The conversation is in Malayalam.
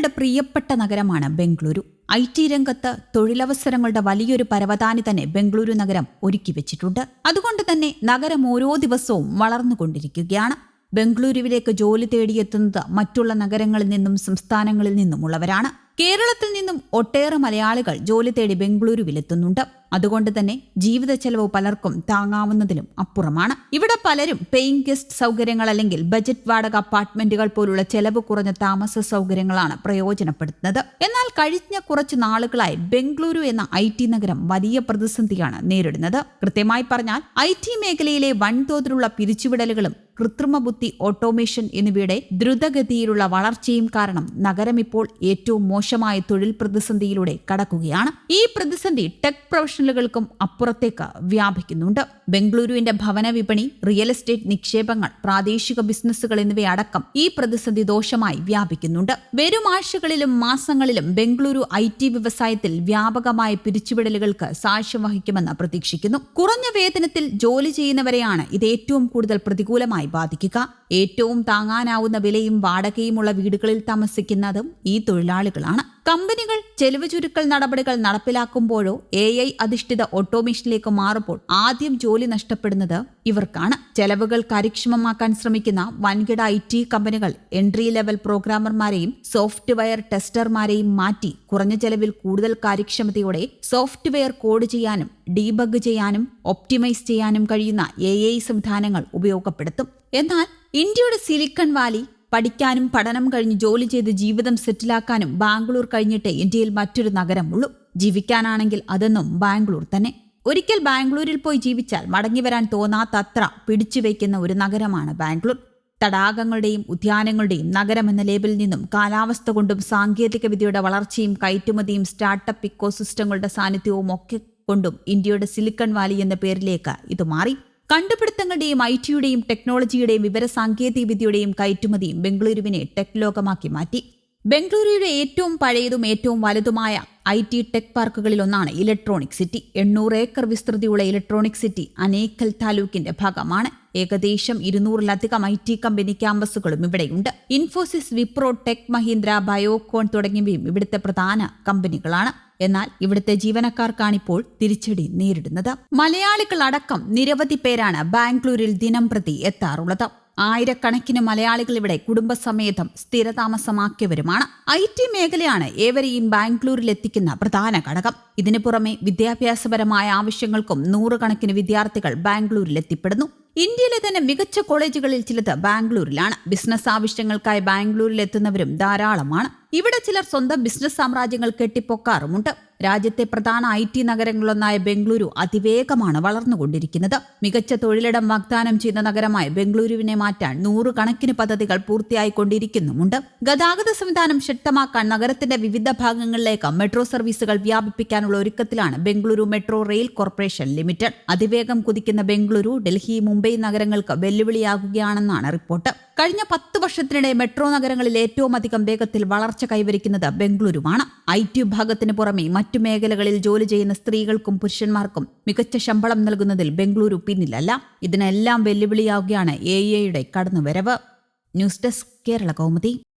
മലയാളികളുടെ പ്രിയപ്പെട്ട നഗരമാണ് ബംഗളൂരു. ഐ ടി രംഗത്ത് തൊഴിലവസരങ്ങളുടെ വലിയൊരു പരവതാനി തന്നെ ബംഗളൂരു നഗരം ഒരുക്കി വെച്ചിട്ടുണ്ട് അതുകൊണ്ട് തന്നെ നഗരം ഓരോ ദിവസവും വളർന്നുകൊണ്ടിരിക്കുകയാണ്. ബംഗളൂരുവിലേക്ക് ജോലി തേടിയെത്തുന്നത് മറ്റുള്ള നഗരങ്ങളിൽ നിന്നും സംസ്ഥാനങ്ങളിൽ നിന്നുമുള്ളവരാണ്. കേരളത്തിൽ നിന്നും ഒട്ടേറെ മലയാളികൾ ജോലി തേടി ബംഗളൂരുവിലെത്തുന്നുണ്ട്. അതുകൊണ്ട് തന്നെ ജീവിത ചെലവ് പലർക്കും താങ്ങാവുന്നതിലും അപ്പുറമാണ്. ഇവിടെ പലരും പേയിങ് ഗസ്റ്റ് സൗകര്യങ്ങൾ അല്ലെങ്കിൽ ബജറ്റ് വാടക അപ്പാർട്ട്മെന്റുകൾ പോലുള്ള ചെലവ് കുറഞ്ഞ താമസ സൗകര്യങ്ങളാണ് പ്രയോജനപ്പെടുത്തുന്നത്. എന്നാൽ കഴിഞ്ഞ കുറച്ച് നാളുകളായി ബംഗളൂരു എന്ന ഐ ടി നഗരം വലിയ പ്രതിസന്ധിയാണ് നേരിടുന്നത്. കൃത്യമായി പറഞ്ഞാൽ ഐ ടി മേഖലയിലെ വൻതോതിലുള്ള പിരിച്ചുവിടലുകളും കൃത്രിമ ബുദ്ധി ഓട്ടോമേഷൻ എന്നിവയുടെ ദ്രുതഗതിയിലുള്ള വളർച്ചയും കാരണം നഗരം ഇപ്പോൾ ഏറ്റവും മോശമായ തൊഴിൽ പ്രതിസന്ധിയിലൂടെ കടക്കുകയാണ്. ഈ പ്രതിസന്ധി ടെക് പ്രൊഫഷണലുകൾക്കും അപ്പുറത്തേക്ക് വ്യാപിക്കുന്നുണ്ട്. ബംഗളൂരുവിന്റെ ഭവന വിപണി റിയൽ എസ്റ്റേറ്റ് നിക്ഷേപങ്ങൾ പ്രാദേശിക ബിസിനസ്സുകൾ എന്നിവയടക്കം ഈ പ്രതിസന്ധി ദോഷമായി വ്യാപിക്കുന്നുണ്ട്. വരും ആഴ്ചകളിലും മാസങ്ങളിലും ബംഗളൂരു ഐ ടി വ്യവസായത്തിൽ വ്യാപകമായ പിരിച്ചുവിടലുകൾക്ക് സാക്ഷ്യം വഹിക്കുമെന്ന് പ്രതീക്ഷിക്കുന്നു. കുറഞ്ഞ വേതനത്തിൽ ജോലി ചെയ്യുന്നവരെയാണ് ഇത് ഏറ്റവും കൂടുതൽ പ്രതികൂലമായി ബാധിക്കുക. ഏറ്റവും താങ്ങാനാവുന്ന വിലയും വാടകയുമുള്ള വീടുകളിൽ താമസിക്കുന്നതും ഈ തൊഴിലാളികളാണ്. കമ്പനികൾ ചെലവ് ചുരുക്കൽ നടപടികൾ നടപ്പിലാക്കുമ്പോഴോ എ ഐ അധിഷ്ഠിത ഓട്ടോമേഷനിലേക്ക് മാറുമ്പോൾ ആദ്യം ജോലി നഷ്ടപ്പെടുന്നത് ഇവർക്കാണ്. ചെലവുകൾ കാര്യക്ഷമമാക്കാൻ ശ്രമിക്കുന്ന വൻകിട ഐ ടി കമ്പനികൾ എൻട്രി ലെവൽ പ്രോഗ്രാമർമാരെയും സോഫ്റ്റ്വെയർ ടെസ്റ്റർമാരെയും മാറ്റി കുറഞ്ഞ ചെലവിൽ കൂടുതൽ കാര്യക്ഷമതയോടെ സോഫ്റ്റ്വെയർ കോഡ് ചെയ്യാനും ഡീബഗ് ചെയ്യാനും ഒപ്റ്റിമൈസ് ചെയ്യാനും കഴിയുന്ന എ സംവിധാനങ്ങൾ ഉപയോഗപ്പെടുത്തും. എന്നാൽ ഇന്ത്യയുടെ സിലിക്കൺ വാലി പഠിക്കാനും പഠനം കഴിഞ്ഞ് ജോലി ചെയ്ത് ജീവിതം സെറ്റിലാക്കാനും ബാംഗ്ലൂർ കഴിഞ്ഞിട്ട് ഇന്ത്യയിൽ മറ്റൊരു നഗരമുള്ളൂ. ജീവിക്കാനാണെങ്കിൽ അതെന്നും ബാംഗ്ലൂർ തന്നെ. ഒരിക്കൽ ബാംഗ്ലൂരിൽ പോയി ജീവിച്ചാൽ മടങ്ങി വരാൻ തോന്നാത്തത്ര പിടിച്ചുവെക്കുന്ന ഒരു നഗരമാണ് ബാംഗ്ലൂർ. തടാകങ്ങളുടെയും ഉദ്യാനങ്ങളുടെയും നഗരം എന്ന ലേബലിൽ നിന്നും കാലാവസ്ഥ കൊണ്ടും സാങ്കേതിക വിദ്യയുടെ വളർച്ചയും കയറ്റുമതിയും സ്റ്റാർട്ടപ്പ് ഇക്കോസിസ്റ്റങ്ങളുടെ സാന്നിധ്യവും ഒക്കെ കൊണ്ടും ഇന്ത്യയുടെ സിലിക്കൺ വാലി എന്ന പേരിലേക്ക് ഇത് മാറി. കണ്ടുപിടുത്തങ്ങളുടെയും ഐ ടിയുടെയും ടെക്നോളജിയുടെയും വിവര സാങ്കേതിക വിദ്യയുടെയും കയറ്റുമതിയും ബംഗളൂരുവിനെ ടെക് ലോകമാക്കി മാറ്റി. ബംഗളൂരുവിലെ ഏറ്റവും പഴയതും ഏറ്റവും വലുതുമായ ഐ ടി ടെക് പാർക്കുകളിൽ ഒന്നാണ് ഇലക്ട്രോണിക് സിറ്റി. എണ്ണൂറ് ഏക്കർ വിസ്തൃതിയുള്ള ഇലക്ട്രോണിക് സിറ്റി അനേക്കൽ താലൂക്കിന്റെ ഭാഗമാണ്. ഏകദേശം ഇരുന്നൂറിലധികം ഐ ടി കമ്പനി ക്യാമ്പസുകളും ഇവിടെയുണ്ട്. ഇൻഫോസിസ് വിപ്രോ ടെക് മഹീന്ദ്ര ബയോകോൺ തുടങ്ങിയവയും ഇവിടുത്തെ പ്രധാന കമ്പനികളാണ്. എന്നാൽ ഇവിടുത്തെ ജീവനക്കാർക്കാണിപ്പോൾ തിരിച്ചടി നേരിടുന്നത്. മലയാളികളടക്കം നിരവധി പേരാണ് ബാംഗ്ലൂരിൽ ദിനം പ്രതി എത്താറുള്ളത്. ആയിരക്കണക്കിന് മലയാളികൾ ഇവിടെ കുടുംബസമേതം സ്ഥിരതാമസമാക്കിയവരുമാണ്. ഐ ടി മേഖലയാണ് ഏവരെയും ബാംഗ്ലൂരിൽ എത്തിക്കുന്ന പ്രധാന ഘടകം. ഇതിനു പുറമെ വിദ്യാഭ്യാസപരമായ ആവശ്യങ്ങൾക്കും നൂറുകണക്കിന് വിദ്യാർത്ഥികൾ ബാംഗ്ലൂരിൽ എത്തിപ്പെടുന്നു. ഇന്ത്യയിലെ തന്നെ മികച്ച കോളേജുകളിൽ ചിലത് ബാംഗ്ലൂരിലാണ്. ബിസിനസ് ആവശ്യങ്ങൾക്കായി ബാംഗ്ലൂരിൽ എത്തുന്നവരും ധാരാളമാണ്. ഇവിടെ ചിലർ സ്വന്തം ബിസിനസ് സാമ്രാജ്യങ്ങൾ കെട്ടിപ്പൊക്കാറുമുണ്ട്. രാജ്യത്തെ പ്രധാന ഐ ടി നഗരങ്ങളിലൊന്നായ ബംഗളൂരു അതിവേഗമാണ് വളർന്നുകൊണ്ടിരിക്കുന്നത്. മികച്ച തൊഴിലിടം വാഗ്ദാനം ചെയ്യുന്ന നഗരമായ ബംഗളൂരുവിനെ മാറ്റാൻ നൂറുകണക്കിന് പദ്ധതികൾ പൂർത്തിയായിക്കൊണ്ടിരിക്കുന്നുമുണ്ട്. ഗതാഗത സംവിധാനം ശക്തമാക്കാൻ നഗരത്തിന്റെ വിവിധ ഭാഗങ്ങളിലേക്ക് മെട്രോ സർവീസുകൾ വ്യാപിപ്പിക്കാനുള്ള ഒരുക്കത്തിലാണ് Bengaluru metro rail corporation limited. അതിവേഗം കുതിക്കുന്ന ബംഗളൂരു ഡൽഹി മുംബൈ നഗരങ്ങൾക്ക് വെല്ലുവിളിയാകുകയാണെന്നാണ് റിപ്പോർട്ട്. കഴിഞ്ഞ പത്ത് വർഷത്തിനിടെ മെട്രോ നഗരങ്ങളിൽ ഏറ്റവും അധികം വേഗത്തിൽ വളർച്ച കൈവരിക്കുന്നത് ബംഗളൂരുവാണ്. ഐ ടി വിഭാഗത്തിന് പുറമെ മറ്റു മേഖലകളിൽ ജോലി ചെയ്യുന്ന സ്ത്രീകൾക്കും പുരുഷന്മാർക്കും മികച്ച ശമ്പളം നൽകുന്നതിൽ ബംഗളൂരു പിന്നിലല്ല. ഇതിനെല്ലാം വെല്ലുവിളിയാവുകയാണ് എ ഐയുടെ കടന്നുവരവ്. News desk Kerala Kaumudi.